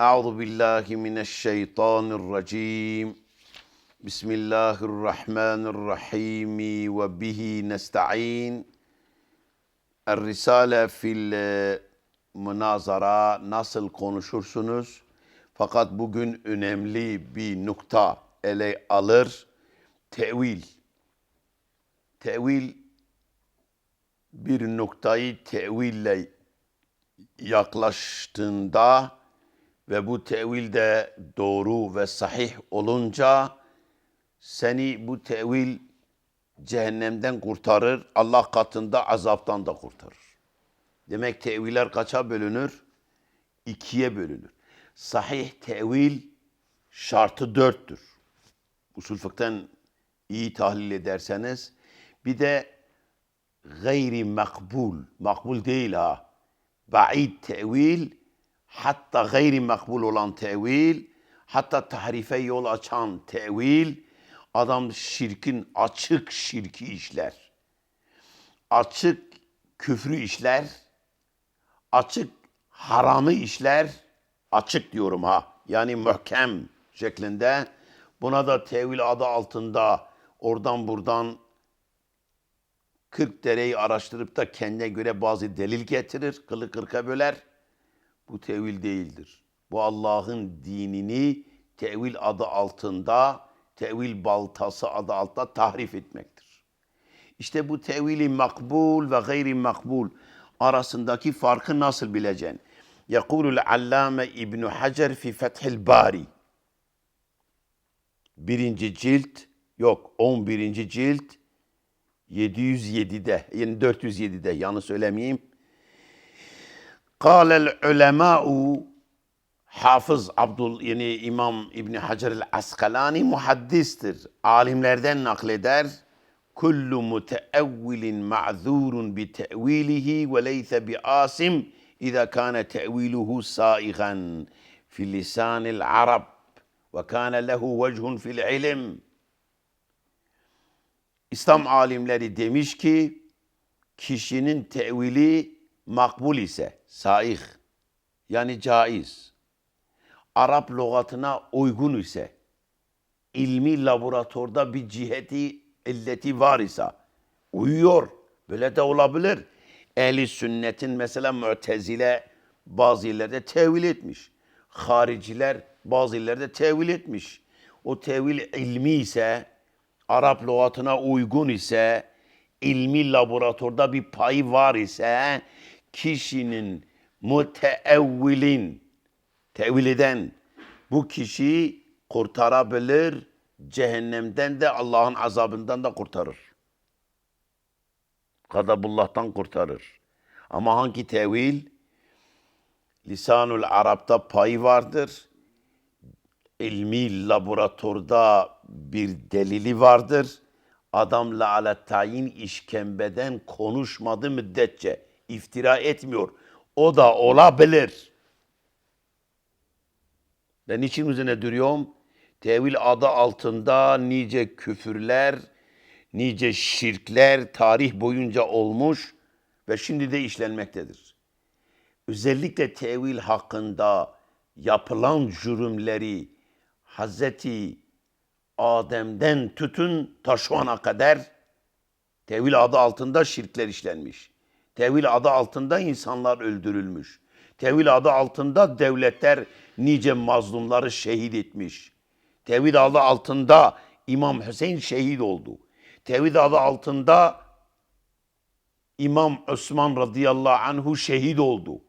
Euzu billahi mineşşeytanirracim. Bismillahirrahmanirrahim ve bihi nestaîn. Er-Risale fil e, münazara nasıl konuşursunuz? Fakat bugün önemli bir nokta ele alır. Tevil. Tevil bir noktayı teville yaklaştığında ve bu tevil de doğru ve sahih olunca seni bu tevil cehennemden kurtarır, Allah katında azaptan da kurtarır. Demek teviller kaça bölünür? İkiye bölünür. Sahih tevil şartı dörttür. Usul fıkhtan iyi tahlil ederseniz bir de gayri makbul, makbul değil ha. Ba'id tevil, hatta gayri makbul olan tevil, hatta tahrife yol açan tevil, adam şirkin açık şirki işler. Açık küfrü işler, açık haramı işler, açık diyorum ha. Yani mühkem şeklinde. Buna da tevil adı altında oradan buradan 40 dereyi araştırıp da kendine göre bazı delil getirir, kılı kırka böler. Bu tevil değildir. Bu Allah'ın dinini tevil adı altında, tevil baltası adı altında tahrif etmektir. İşte bu tevili makbul ve gayri makbul arasındaki farkı nasıl bileceksin? Yekulul allame İbn Hacer fi Fethil Bari. Birinci cilt, yok 11. cilt, 707'de, yani 407'de yanlış söylemeyeyim. Kâlel ulemâ'u Hafız Abdul yani İmam İbn Hacer el Askalani muhaddistir. Alimlerden nakleder. Kullu muteevvilin ma'zurun bi te'vilihi ve leyse bi asim iza kana te'viluhu saigan fi lisanil Arab ve kana lehu vechun fil ilim. İslam alimleri demiş ki kişinin tevili makbul ise saih yani caiz Arap lügatına uygun ise ilmi laboratuvarda bir ciheti illeti var ise uyuyor. Böyle de olabilir. Ehli sünnetin mesela mütezile bazı yerlerde tevil etmiş. Hariciler bazı yerlerde tevil etmiş. O tevil ilmi ise Arap lügatına uygun ise, ilmi laboratuvarda bir payı var ise, kişinin müteevvilin, tevil eden bu kişiyi kurtarabilir, cehennemden de Allah'ın azabından da kurtarır. Gadabullah'tan kurtarır. Ama hangi tevil? Lisanul Arap'ta payı vardır ilmi laboratuvarda bir delili vardır. Adam la ala tayin işkembeden konuşmadı müddetçe iftira etmiyor. O da olabilir. Ben niçin üzerine duruyorum? Tevil adı altında nice küfürler, nice şirkler tarih boyunca olmuş ve şimdi de işlenmektedir. Özellikle tevil hakkında yapılan cürümleri, Hazreti Adem'den tutun ta şu ana kadar tevil adı altında şirkler işlenmiş. Tevil adı altında insanlar öldürülmüş. Tevil adı altında devletler nice mazlumları şehit etmiş. Tevil adı altında İmam Hüseyin şehit oldu. Tevil adı altında İmam Osman radıyallahu anhu şehit oldu.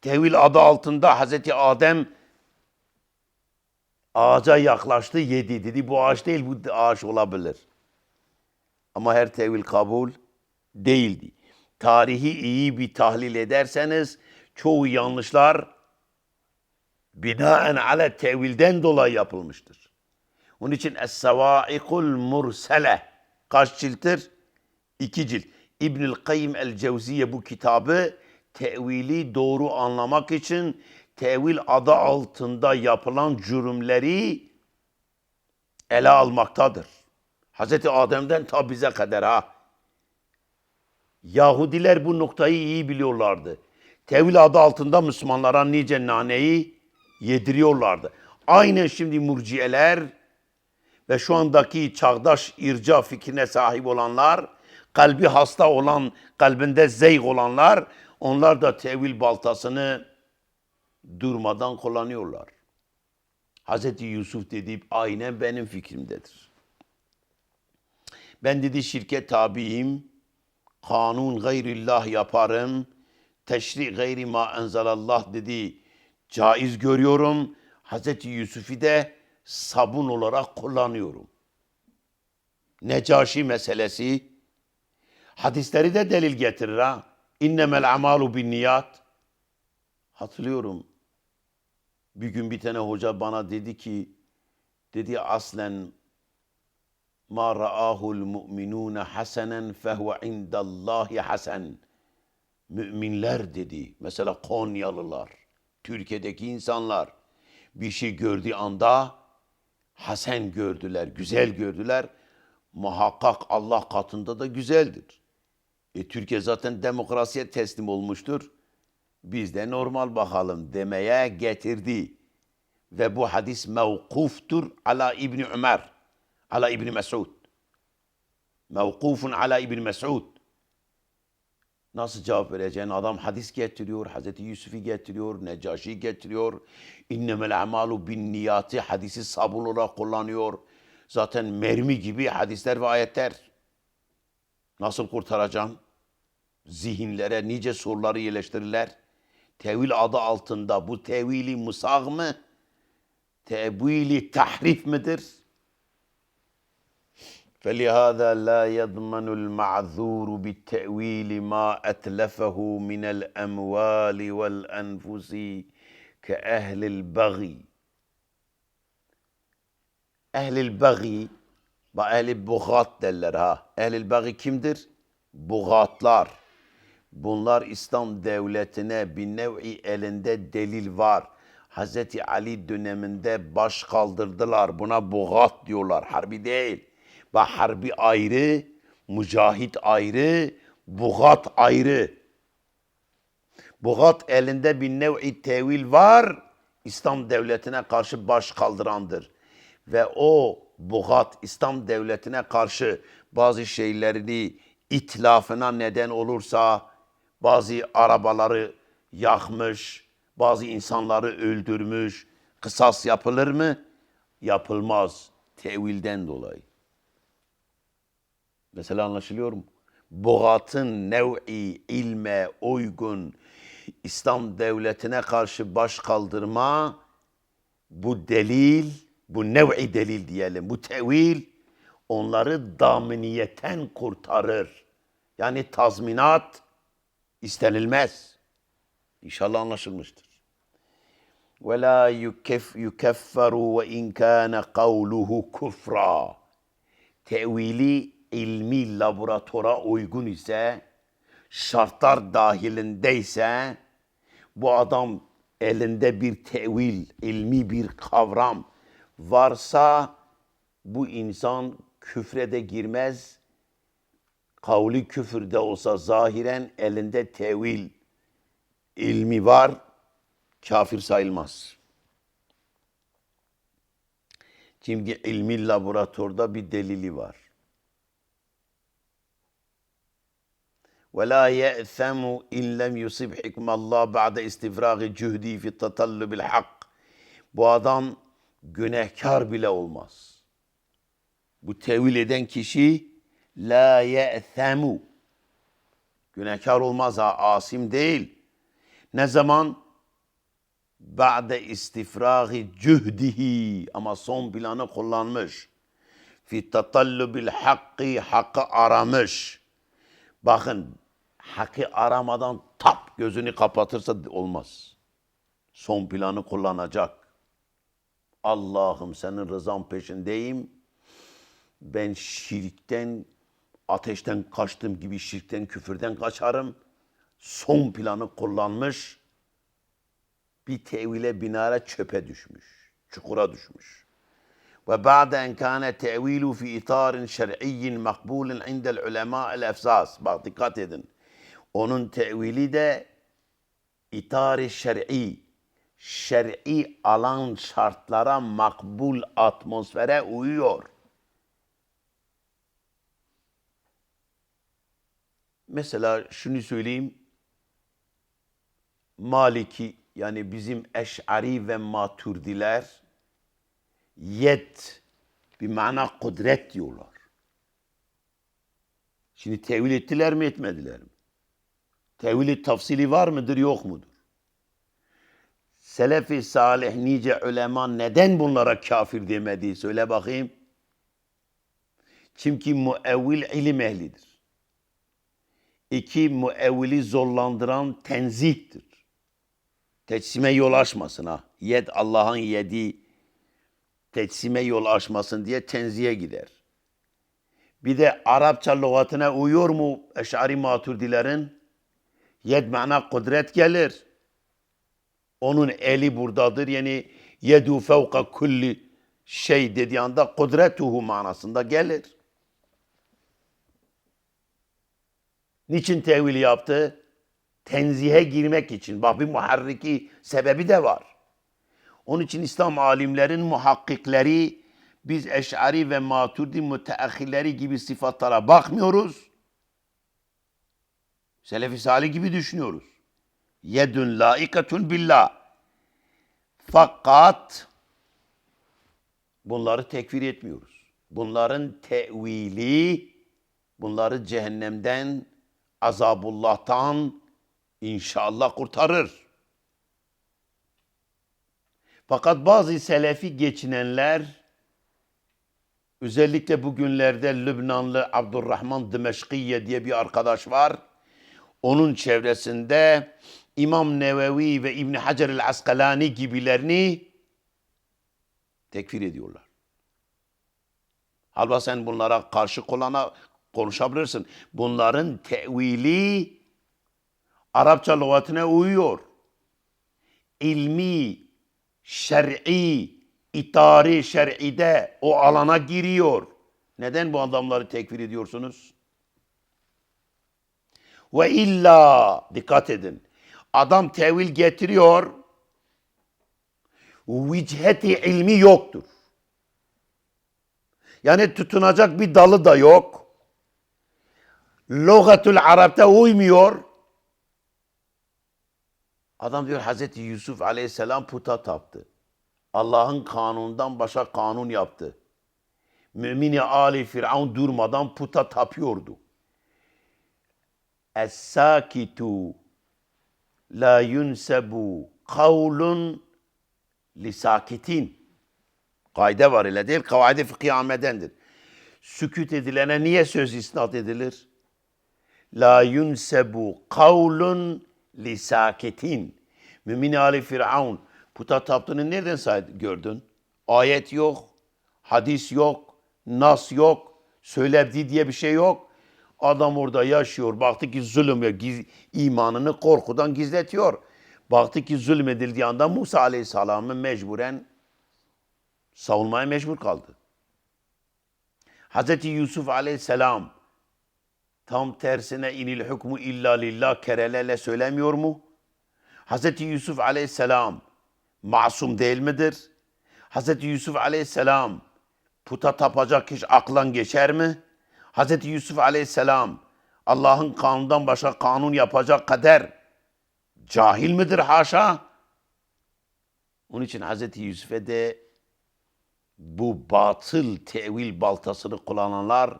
Tevil adı altında Hazreti Adem ağaca yaklaştı yedi dedi. Bu ağaç değil bu ağaç olabilir. Ama her tevil kabul değildi. Tarihi iyi bir tahlil ederseniz çoğu yanlışlar binaen ale tevilden dolayı yapılmıştır. Onun için Es-Sevaikul Mursele kaç cilttir? İki cilt. İbnül Kayyim el-Cevziye bu kitabı tevili doğru anlamak için tevil adı altında yapılan cürümleri ele almaktadır. Hazreti Adem'den ta bize kadar ha. Yahudiler bu noktayı iyi biliyorlardı. Tevil adı altında Müslümanlara nice naneyi yediriyorlardı. Aynen şimdi murciyeler ve şu andaki çağdaş irca fikrine sahip olanlar, kalbi hasta olan, kalbinde zeyg olanlar, onlar da tevil baltasını durmadan kullanıyorlar. Hz. Yusuf dedi aynen benim fikrimdedir. Ben dedi şirket tabiyim, kanun gayrillah yaparım, teşri gayri ma enzelallah dedi caiz görüyorum. Hz. Yusuf'u de sabun olarak kullanıyorum. Necaşi meselesi hadisleri de delil getirir ha. İnnemel amalu bin niyat. Hatırlıyorum. Bir gün bir tane hoca bana dedi ki dedi aslen ma ra'ahul mu'minun hasenen fehuve indallahi hasen. Müminler dedi. Mesela Konyalılar, Türkiye'deki insanlar bir şey gördüğü anda hasen gördüler, güzel gördüler. Muhakkak Allah katında da güzeldir. E, Türkiye zaten demokrasiye teslim olmuştur. Biz de normal bakalım demeye getirdi. Ve bu hadis mevkuftur ala İbni Ömer, ala İbni Mesud. Mevkufun ala İbni Mesud. Nasıl cevap vereceğin? Adam hadis getiriyor, Hazreti Yusuf'u getiriyor, Necaşi getiriyor. İnnemel amalu bin niyati hadisi sabun olarak kullanıyor. Zaten mermi gibi hadisler ve ayetler. Nasıl kurtaracaksın? Zihinlere nice soruları yerleştirirler. Tevil adı altında bu tevili musag mı? Tevili tahrif midir? فلهذا لا يضمن المعذور بالتأويل ما أتلفه من الأموال والأنفس كأهل البغي أهل البغي bak ehli bugat derler ha. Ehli bagi kimdir? Bugatlar. Bunlar İslam devletine bir nevi elinde delil var. Hazreti Ali döneminde baş kaldırdılar. Buna bugat diyorlar. Harbi değil. Bak harbi ayrı, mücahit ayrı, bugat ayrı. Bugat elinde bir nevi tevil var. İslam devletine karşı baş kaldırandır. Ve o bugat İslam devletine karşı bazı şeylerini itlafına neden olursa bazı arabaları yakmış, bazı insanları öldürmüş, kısas yapılır mı? Yapılmaz. Tevilden dolayı. Mesele anlaşılıyor mu? Boğatın nev'i ilme uygun İslam devletine karşı baş kaldırma bu delil, bu nev'i delil diyelim, bu tevil onları daminiyetten kurtarır. Yani tazminat istenilmez. İnşallah anlaşılmıştır. Ve la yukef yukefferu ve in kana kavluhu kufra. Tevili ilmi laboratuvara uygun ise, şartlar dahilindeyse, bu adam elinde bir tevil, ilmi bir kavram varsa, bu insan küfre de girmez, kavli küfürde olsa zahiren elinde tevil ilmi var, kafir sayılmaz. Çünkü ilmi laboratuvarda bir delili var. ve la ye'semu illem yusib hikmallah ba'de istifragi cühdi fi tatallubil hak. Bu adam günahkar bile olmaz. Bu tevil eden kişi la ye'semu. Günahkar olmaz ha, asim değil. Ne zaman? Ba'de istifragi cühdihi ama son planı kullanmış. Fi tatallubil hakkı, hakkı aramış. Bakın hakkı aramadan tap gözünü kapatırsa olmaz. Son planı kullanacak. Allah'ım senin rızan peşindeyim. Ben şirkten, ateşten kaçtığım gibi şirkten, küfürden kaçarım. Son planı kullanmış. Bir tevile binara çöpe düşmüş. Çukura düşmüş. Ve ba'de en kâne tevilu fi itarin şer'iyyin makbulin indel ulema el efsas. Bak dikkat edin. Onun tevili de itari şer'i, şer'i alan şartlara makbul atmosfere uyuyor. Mesela şunu söyleyeyim. Maliki yani bizim Eş'ari ve Maturdiler yet bir mana kudret diyorlar. Şimdi tevil ettiler mi etmediler mi? Tevili tafsili var mıdır yok mudur? Selefi salih nice ulema neden bunlara kafir demedi söyle bakayım. Çünkü müevvil ilim ehlidir. İki müevvili zorlandıran tenzihtir. Teçsime yol açmasın ha. Yed Allah'ın yediği teçsime yol açmasın diye tenzihe gider. Bir de Arapça lügatına uyuyor mu Eş'ari Maturdilerin? Yed mana kudret gelir. Onun eli buradadır. Yani yedu fevka kulli şey dediği anda kudretuhu manasında gelir. Niçin tevil yaptı? Tenzihe girmek için. Bak bir muharriki sebebi de var. Onun için İslam alimlerin muhakkikleri biz Eş'ari ve Maturdi müteahhirleri gibi sıfatlara bakmıyoruz. Selefi Salih gibi düşünüyoruz. Yedün laikatun billah. Fakat bunları tekfir etmiyoruz. Bunların tevili, bunları cehennemden, azabullah'tan inşallah kurtarır. Fakat bazı selefi geçinenler özellikle bugünlerde Lübnanlı Abdurrahman Dimeşkiye diye bir arkadaş var. Onun çevresinde İmam Nevevi ve İbn Hacer el Askalani gibilerini tekfir ediyorlar. Halbuki sen bunlara karşı kolana konuşabilirsin. Bunların tevili Arapça lügatine uyuyor. İlmi, şer'i, itari şer'ide o alana giriyor. Neden bu adamları tekfir ediyorsunuz? Ve illa dikkat edin. Adam tevil getiriyor. Vicheti ilmi yoktur. Yani tutunacak bir dalı da yok. Logatül Arap'ta uymuyor. Adam diyor Hazreti Yusuf aleyhisselam puta taptı. Allah'ın kanunundan başka kanun yaptı. Mümini Ali Firavun durmadan puta tapıyordu. Es-sakitu la yunsebu kavlun lisakitin. Kaide var öyle değil. Kavaide fıkhi. Sükut edilene niye söz isnat edilir? La yunsebu kavlun lisakitin. Mümin Ali Firavun puta taptığını nereden say- gördün? Ayet yok, hadis yok, nas yok, söylediği diye bir şey yok. Adam orada yaşıyor. Baktı ki zulüm ve imanını korkudan gizletiyor. Baktı ki zulmedildiği anda Musa Aleyhisselam'ı mecburen savunmaya mecbur kaldı. Hazreti Yusuf Aleyhisselam tam tersine inil hukmu illa lillah kerelerle söylemiyor mu? Hazreti Yusuf Aleyhisselam masum değil midir? Hazreti Yusuf Aleyhisselam puta tapacak hiç aklan geçer mi? Hazreti Yusuf Aleyhisselam Allah'ın kanundan başka kanun yapacak kader cahil midir haşa? Onun için Hazreti Yusuf'e de bu batıl tevil baltasını kullananlar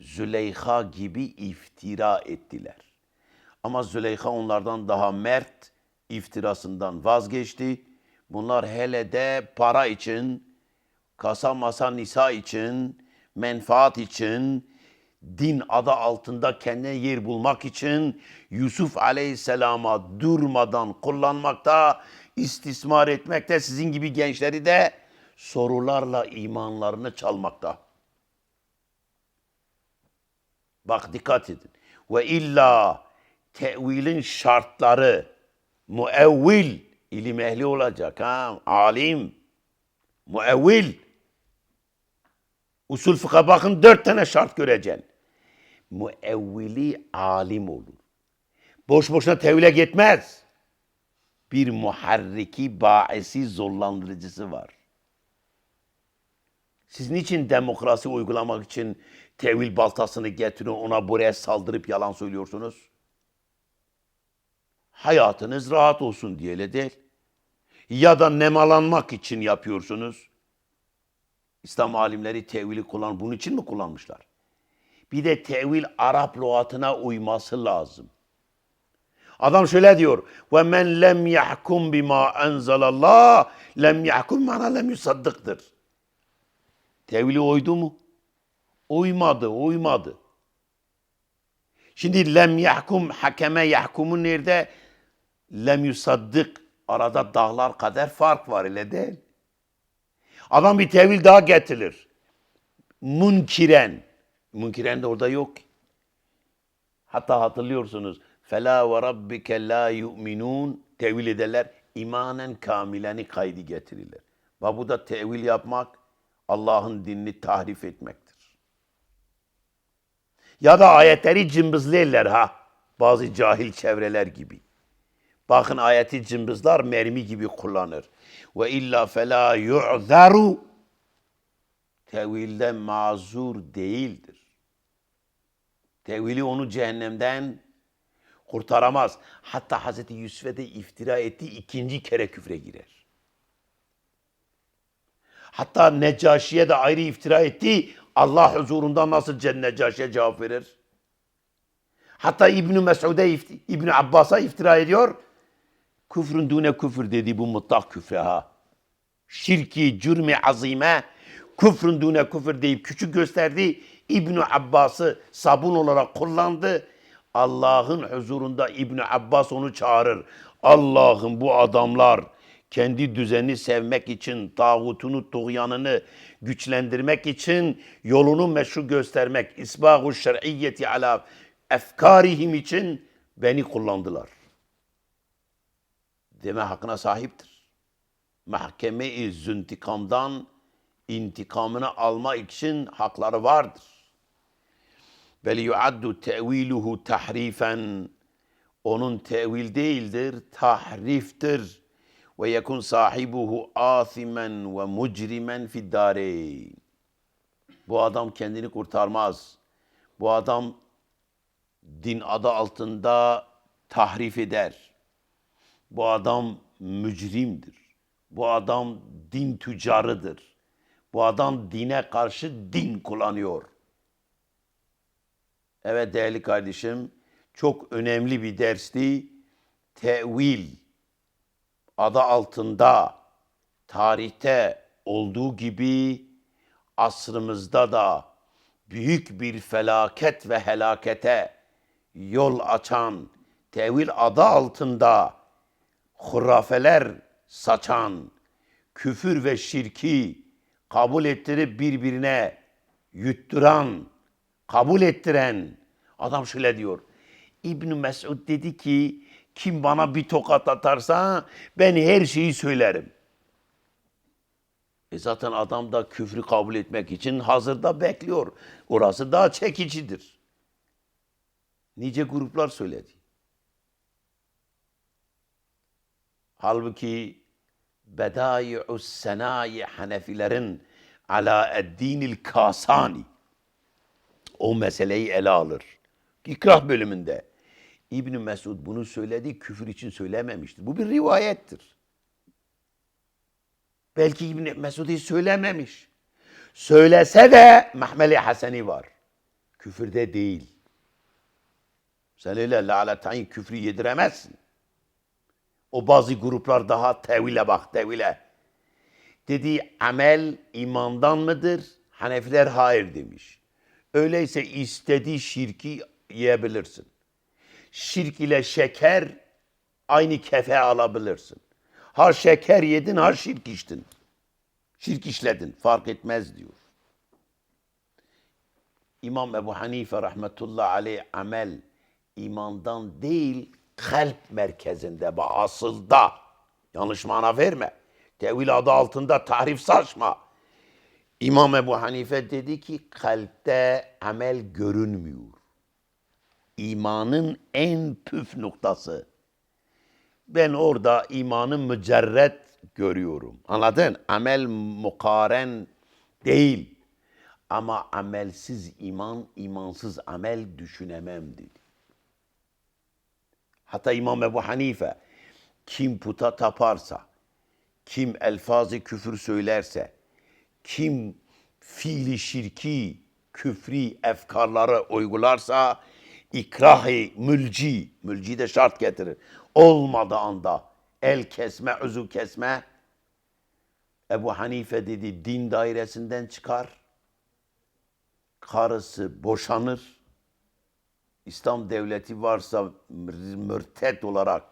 Züleyha gibi iftira ettiler. Ama Züleyha onlardan daha mert iftirasından vazgeçti. Bunlar hele de para için, kasa masa nisa için, menfaat için, din adı altında kendine yer bulmak için Yusuf Aleyhisselam'a durmadan kullanmakta, istismar etmekte, sizin gibi gençleri de sorularla imanlarını çalmakta. Bak dikkat edin. Ve illa tevilin şartları müevvil ilim ehli olacak ha alim müevvil usul fıkha bakın dört tane şart göreceksin. Müevvili alim olur. Boş boşuna tevhile gitmez. bir muharriki, baisi, zorlandırıcısı var. Siz niçin demokrasi uygulamak için tevil baltasını getirin ona buraya saldırıp yalan söylüyorsunuz? Hayatınız rahat olsun diye de değil. Ya da nemalanmak için yapıyorsunuz. İslam alimleri tevili kullan bunun için mi kullanmışlar? Bir de tevil Arap lügatına uyması lazım. Adam şöyle diyor. Ve men lem yahkum bima enzelallah lem yahkum mana lem yusaddıktır. Tevili oydu mu? Uymadı, uymadı. Şimdi lem yahkum, hakeme yahkumun nerede? Lem yusaddık. Arada dağlar kadar fark var öyle değil. Adam bir tevil daha getirir. Munkiren. Munkiren de orada yok. Hatta hatırlıyorsunuz. Fela ve rabbike la yu'minun tevil ederler. İmanen kamileni kaydı getirirler. Ve bu da tevil yapmak Allah'ın dinini tahrif etmektir. Ya da ayetleri cımbızlarlar ha. Bazı cahil çevreler gibi. Bakın ayeti cımbızlar mermi gibi kullanır. Ve illa fela yu'zaru tevilde mazur değildir. Tevili onu cehennemden kurtaramaz. Hatta Hazreti Yusuf'e de iftira etti ikinci kere küfre girer. Hatta Necaşi'ye de ayrı iftira etti. Allah huzurunda nasıl Necaşi'ye cevap verir? Hatta İbn-i Mesud'e, İbn Abbas'a iftira ediyor. Küfrün dune küfür dedi bu mutlak küfre ha. Şirki, cürmi azime, küfrün dune küfür deyip küçük gösterdi. İbn Abbas'ı sabun olarak kullandı. Allah'ın huzurunda ibn Abbas onu çağırır. Allah'ım bu adamlar kendi düzeni sevmek için, tağutunu, tuğyanını güçlendirmek için, yolunu meşru göstermek, isbahu şer'iyyeti ala efkarihim için beni kullandılar. Deme hakkına sahiptir. Mahkeme-i züntikamdan intikamını almak için hakları vardır. Bel yuaddu teviluhu tahrifen. Onun tevil değildir, tahriftir. Ve yekun sahibuhu athimen ve mucrimen fid dareyn. Bu adam kendini kurtarmaz. Bu adam din adı altında tahrif eder. Bu adam mücrimdir. Bu adam din tüccarıdır. Bu adam dine karşı din kullanıyor. Evet değerli kardeşim, çok önemli bir dersti. Tevil adı altında tarihte olduğu gibi asrımızda da büyük bir felaket ve helakete yol açan tevil adı altında hurafeler saçan, küfür ve şirki kabul ettirip birbirine yutturan, kabul ettiren adam şöyle diyor. İbn Mesud dedi ki kim bana bir tokat atarsa ben her şeyi söylerim. E zaten adam da küfrü kabul etmek için hazırda bekliyor. Orası daha çekicidir. Nice gruplar söyledi. Halbuki Bedai'us Senayi Hanefilerin ala eddinil kasani o meseleyi ele alır. İkrah bölümünde. İbn Mesud bunu söyledi, küfür için söylememiştir. Bu bir rivayettir. Belki İbn Mesud hiç söylememiş. Söylese de Mahmeli Haseni var. Küfürde değil. Sen öyle laletain küfrü yediremezsin. O bazı gruplar daha tevile bak tevile. Dedi amel imandan mıdır? Hanefiler hayır demiş. Öyleyse istediği şirki yiyebilirsin. Şirk ile şeker aynı kefe alabilirsin. Ha şeker yedin, ha şirk içtin. Şirk işledin, fark etmez diyor. İmam Ebu Hanife rahmetullah aleyh amel imandan değil, kalp merkezinde, bu asılda. Yanlış mana verme. Tevil adı altında tahrif saçma. İmam Ebu Hanife dedi ki kalpte amel görünmüyor. İmanın en püf noktası. Ben orada imanı mücerret görüyorum. Anladın? Amel mukaren değil. Ama amelsiz iman, imansız amel düşünemem dedi. Hatta İmam Ebu Hanife kim puta taparsa, kim elfazı küfür söylerse, kim fiili şirki, küfri efkarları uygularsa ikrahi mülci, mülci de şart getirir. Olmadığı anda el kesme, özü kesme Ebu Hanife dedi din dairesinden çıkar. Karısı boşanır. İslam devleti varsa mür- mürtet olarak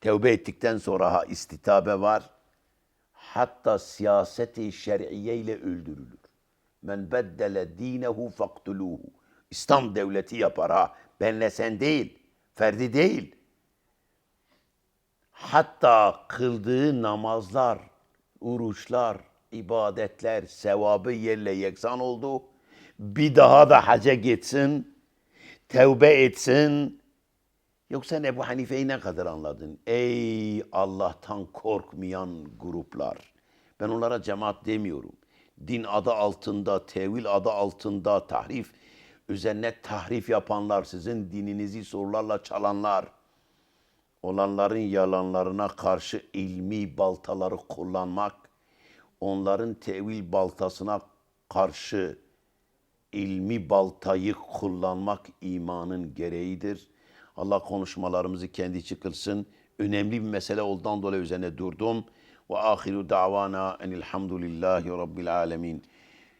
tevbe ettikten sonra istitabe var. Hatta siyaseti şer'iye ile öldürülür. Men beddele dinehu faktuluhu. İslam devleti yapar ha. Benle sen değil. Ferdi değil. Hatta kıldığı namazlar, oruçlar, ibadetler, sevabı yerle yeksan oldu. Bir daha da haca gitsin, tevbe etsin. Yoksa Ebu Hanife'yi ne kadar anladın? Ey Allah'tan korkmayan gruplar. Ben onlara cemaat demiyorum. Din adı altında, tevil adı altında, tahrif, üzerine tahrif yapanlar, sizin dininizi sorularla çalanlar, olanların yalanlarına karşı ilmi baltaları kullanmak, onların tevil baltasına karşı ilmi baltayı kullanmak imanın gereğidir. Allah konuşmalarımızı kendi içi kılsın. Önemli bir mesele olduğundan dolayı üzerine durdum. Ve ahiru davana enilhamdülillahi rabbil alemin.